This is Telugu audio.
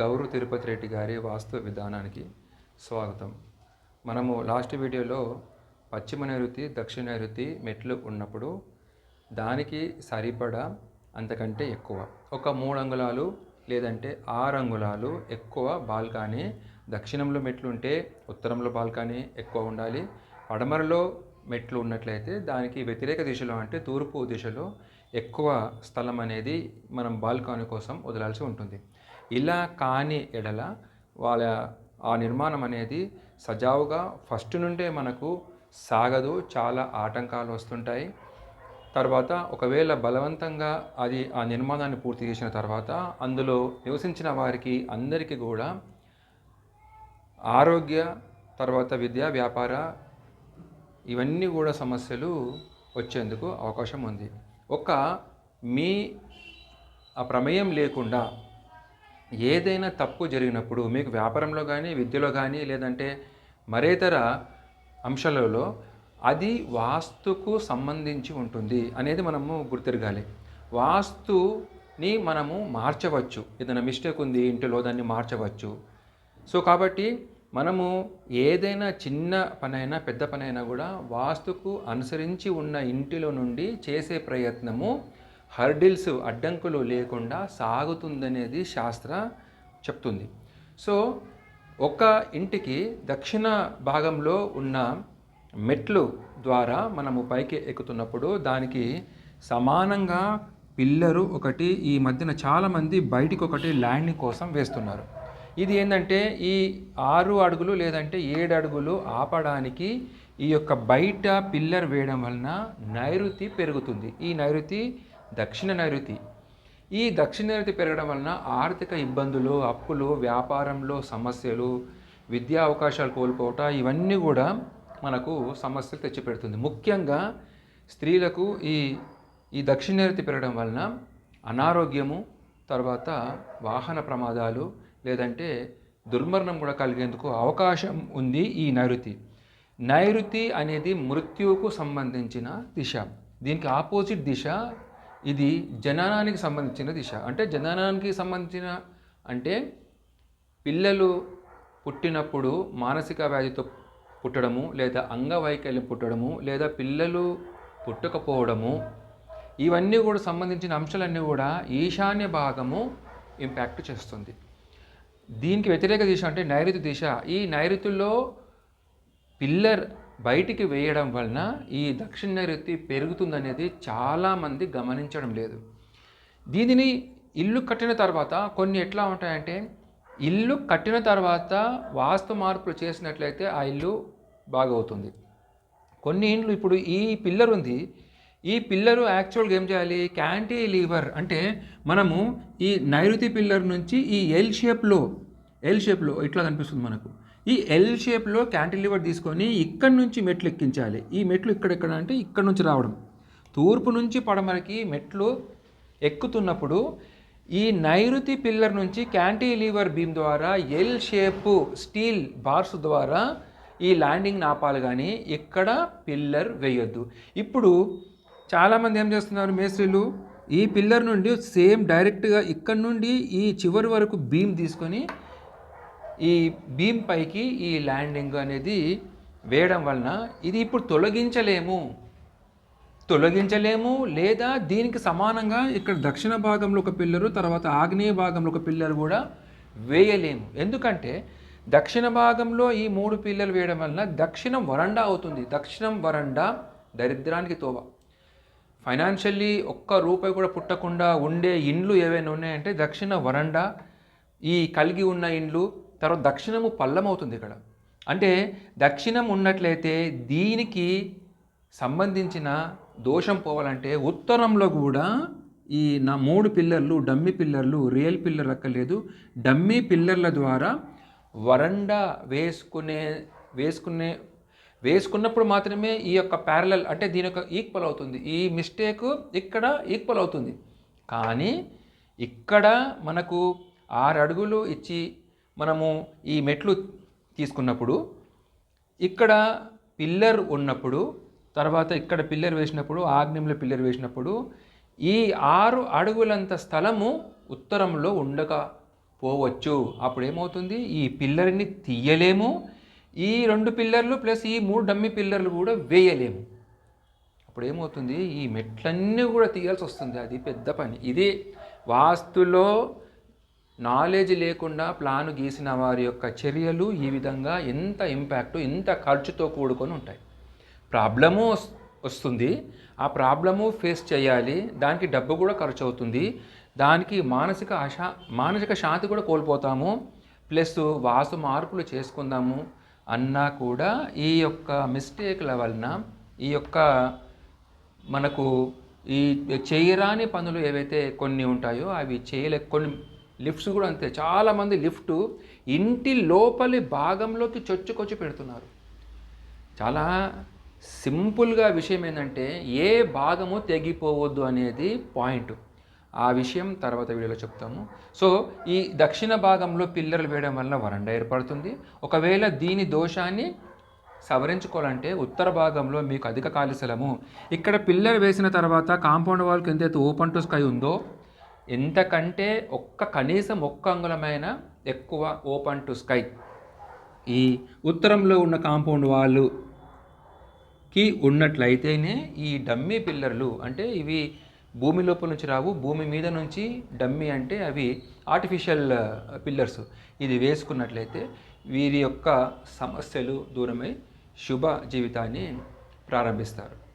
గౌరు తిరుపతి రెడ్డి గారి వాస్తు విధానానికి స్వాగతం. మనము లాస్ట్ వీడియోలో పశ్చిమ నైరుతి దక్షిణ నైరుతి మెట్లు ఉన్నప్పుడు దానికి సరిపడా అంతకంటే ఎక్కువ. ఒక మూడు అంగుళాలు లేదంటే ఆరు అంగుళాలు ఎక్కువ బాల్కానీ దక్షిణంలో మెట్లు ఉంటే ఉత్తరంలో బాల్కనీ ఎక్కువ ఉండాలి. పడమరలో మెట్లు ఉన్నట్లయితే దానికి వ్యతిరేక దిశలో అంటే తూర్పు దిశలో ఎక్కువ స్థలం అనేది మనం బాల్కనీ కోసం వదలాల్సి ఉంటుంది. ఇలా కాని ఎడల వాళ్ళ ఆ నిర్మాణం అనేది సజావుగా ఫస్ట్ నుండే మనకు సాగదు చాలా ఆటంకాలు వస్తుంటాయి. తర్వాత ఒకవేళ బలవంతంగా అది ఆ నిర్మాణాన్ని పూర్తి చేసిన తర్వాత అందులో నివసించిన వారికి అందరికీ కూడా ఆరోగ్య తర్వాత విద్యా వ్యాపార ఇవన్నీ కూడా సమస్యలు వచ్చేందుకు అవకాశం ఉంది. ఒక మీ ఆ ప్రమేయం లేకుండా ఏదైనా తప్పు జరిగినప్పుడు మీకు వ్యాపారంలో కానీ విద్యలో కానీ లేదంటే మరేతర అంశాలలో అది వాస్తుకు సంబంధించి ఉంటుంది అనేది మనము గుర్తిరగాలి. వాస్తుని మనము మార్చవచ్చు. ఏదైనా మిస్టేక్ ఉంది ఇంటిలో దాన్ని మార్చవచ్చు. సో కాబట్టి మనము ఏదైనా చిన్న పనైనా పెద్ద పనైనా కూడా వాస్తుకు అనుసరించి ఉన్న ఇంటిలో నుండి చేసే ప్రయత్నము హర్డిల్స్ అడ్డంకులు లేకుండా సాగుతుందనేది శాస్త్ర చెప్తుంది. సో ఒక ఇంటికి దక్షిణ భాగంలో ఉన్న మెట్లు ద్వారా మనము పైకి ఎక్కుతున్నప్పుడు దానికి సమానంగా పిల్లరు ఒకటి ఈ మధ్యన చాలామంది బయటికి ఒకటి ల్యాండింగ్ కోసం వేస్తున్నారు. ఇది ఏంటంటే ఈ ఆరు అడుగులు లేదంటే ఏడు అడుగులు ఆపడానికి ఈ యొక్క బయట పిల్లర్ వేయడం వలన నైరుతి పెరుగుతుంది. ఈ నైరుతి దక్షిణ నైరుతి. ఈ దక్షిణ నైరుతి పెరగడం వలన ఆర్థిక ఇబ్బందులు అప్పులు వ్యాపారంలో సమస్యలు విద్యా అవకాశాలు కోల్పోవట ఇవన్నీ కూడా మనకు సమస్యలు తెచ్చిపెడుతుంది. ముఖ్యంగా స్త్రీలకు ఈ ఈ దక్షిణ నైరుతి పెరగడం వలన అనారోగ్యము తర్వాత వాహన ప్రమాదాలు లేదంటే దుర్మరణం కూడా కలిగేందుకు అవకాశం ఉంది ఈ నైరుతి. నైరుతి అనేది మృత్యువుకు సంబంధించిన దిశ. దీనికి ఆపోజిట్ దిశ ఇది జననానికి సంబంధించిన దిశ. అంటే జననానికి సంబంధించిన అంటే పిల్లలు పుట్టినప్పుడు మానసిక వ్యాధితో పుట్టడము లేదా అంగవైకల్యం పుట్టడము లేదా పిల్లలు పుట్టకపోవడము ఇవన్నీ కూడా సంబంధించిన అంశాలన్నీ కూడా ఈశాన్య భాగము ఇంపాక్ట్ చేస్తుంది. దీనికి వ్యతిరేక దిశ అంటే నైరుతి దిశ. ఈ నైరుతిలో పిల్లర్ బయటికి వేయడం వలన ఈ దక్షిణ పెరుగుతుందనేది చాలామంది గమనించడం లేదు. దీనిని ఇల్లు కట్టిన తర్వాత కొన్ని ఎట్లా ఉంటాయంటే ఇల్లు కట్టిన తర్వాత వాస్తు మార్పులు చేసినట్లయితే ఆ ఇల్లు బాగవుతుంది. కొన్ని ఇండ్లు ఇప్పుడు ఈ పిల్లర్ ఉంది. ఈ పిల్లరు యాక్చువల్గా ఏం చేయాలి? క్యాంటీ లీవర్ అంటే మనము ఈ నైరుతి పిల్లర్ నుంచి ఈ ఎల్ షేప్లో ఎల్ షేప్లో ఇట్లా కనిపిస్తుంది మనకు. ఈ ఎల్ షేప్లో క్యాంటిలివర్ తీసుకొని ఇక్కడి నుంచి మెట్లు ఎక్కించాలి. ఈ మెట్లు ఇక్కడెక్కడ అంటే ఇక్కడ నుంచి రావడం. తూర్పు నుంచి పడమరకి మెట్లు ఎక్కుతున్నప్పుడు ఈ నైరుతి పిల్లర్ నుంచి క్యాంటిలీవర్ బీమ్ ద్వారా ఎల్ షేపు స్టీల్ బార్స్ ద్వారా ఈ ల్యాండింగ్ ఆపాలి కానీ ఇక్కడ పిల్లర్ వేయొద్దు. ఇప్పుడు చాలామంది ఏం చేస్తున్నారు మేస్త్రీలు? ఈ పిల్లర్ నుండి సేమ్ డైరెక్ట్గా ఇక్కడ నుండి ఈ చివరి వరకు బీమ్ తీసుకొని ఈ బీమ్ పైకి ఈ ల్యాండింగ్ అనేది వేయడం వలన ఇది ఇప్పుడు తొలగించలేము. తొలగించలేము లేదా దీనికి సమానంగా ఇక్కడ దక్షిణ భాగంలో ఒక పిల్లరు తర్వాత ఆగ్నేయ భాగంలో ఒక పిల్లర్ కూడా వేయలేము. ఎందుకంటే దక్షిణ భాగంలో ఈ మూడు పిల్లలు వేయడం వలన దక్షిణం వరండా అవుతుంది. దక్షిణం వరండా దరిద్రానికి తోవ. ఫైనాన్షియల్లీ ఒక్క రూపాయి కూడా పుట్టకుండా ఉండే ఇండ్లు ఏవైనా ఉన్నాయంటే దక్షిణ వరండా ఈ కలిగి ఉన్న ఇండ్లు తర్వాత దక్షిణము పల్లం అవుతుంది ఇక్కడ. అంటే దక్షిణం ఉన్నట్లయితే దీనికి సంబంధించిన దోషం పోవాలంటే ఉత్తరంలో కూడా ఈ నా మూడు పిల్లర్లు డమ్మీ పిల్లర్లు రియల్ పిల్లర్ అక్కర్లేదు. డమ్మీ పిల్లర్ల ద్వారా వరండా వేసుకునే వేసుకునే వేసుకున్నప్పుడు మాత్రమే ఈ యొక్క ప్యారలల్ అంటే దీని యొక్క ఈక్వల్ అవుతుంది. ఈ మిస్టేక్ ఇక్కడ ఈక్వల్ అవుతుంది. కానీ ఇక్కడ మనకు ఆరు అడుగులు ఇచ్చి మనము ఈ మెట్లు తీసుకున్నప్పుడు ఇక్కడ పిల్లర్ ఉన్నప్పుడు తర్వాత ఇక్కడ పిల్లర్ వేసినప్పుడు ఆగ్నేయంలో పిల్లర్ వేసినప్పుడు ఈ ఆరు అడుగులంత స్థలము ఉత్తరంలో ఉండక పోవచ్చు. అప్పుడు ఏమవుతుంది ఈ పిల్లర్ని తీయలేము. ఈ రెండు పిల్లర్లు ప్లస్ ఈ మూడు డమ్మి పిల్లర్లు కూడా వేయలేము. అప్పుడు ఏమవుతుంది ఈ మెట్లన్నీ కూడా తీయాల్సి వస్తుంది. అది పెద్ద పని. ఇది వాస్తులో నాలెడ్జ్ లేకుండా ప్లాన్ గీసిన వారి యొక్క చర్యలు ఈ విధంగా ఎంత ఇంపాక్ట్ ఎంత ఖర్చుతో కూడుకొని ఉంటాయి. ప్రాబ్లము వస్- వస్తుంది. ఆ ప్రాబ్లము ఫేస్ చేయాలి. దానికి డబ్బు కూడా ఖర్చు అవుతుంది దానికి మానసిక అశా మానసిక శాంతి కూడా కోల్పోతాము. ప్లస్ వాసు మార్పులు చేసుకుందాము అన్నా కూడా ఈ యొక్క మిస్టేక్ల వలన ఈ యొక్క మనకు ఈ చేయరాని పనులు ఏవైతే కొన్ని ఉంటాయో అవి చేయలే కొన్ని లిఫ్ట్స్ కూడా అంతే. చాలామంది లిఫ్ట్ ఇంటి లోపలి భాగంలోకి చొచ్చుకొచ్చి పెడుతున్నారు. చాలా సింపుల్గా విషయం ఏంటంటే ఏ భాగము తెగిపోవద్దు అనేది పాయింట్. ఆ విషయం తర్వాత వీడియోలో చెప్తాము. సో ఈ దక్షిణ భాగంలో పిల్లర్లు వేయడం వల్ల వరండా ఏర్పడుతుంది. ఒకవేళ దీని దోషాన్ని సవరించుకోవాలంటే ఉత్తర భాగంలో మీకు అధిక కాలుశలము ఇక్కడ పిల్లర్ వేసిన తర్వాత కాంపౌండ్ వాల్కి ఎంతైతే ఓపెన్ టు స్కై ఉందో ఎంతకంటే ఒక్క కనీసం ఒక్క అంగుళమైన ఎక్కువ ఓపెన్ టు స్కై. ఈ ఉత్తరంలో ఉన్న కాంపౌండ్ వాళ్ళు కి ఉన్నట్లయితేనే ఈ డమ్మీ పిల్లర్లు అంటే ఇవి భూమి లోపల నుంచి రావు భూమి మీద నుంచి డమ్మీ అంటే అవి ఆర్టిఫిషియల్ పిల్లర్స్. ఇది వేసుకున్నట్లయితే వీరి యొక్క సమస్యలు దూరమై శుభ జీవితాన్ని ప్రారంభిస్తారు.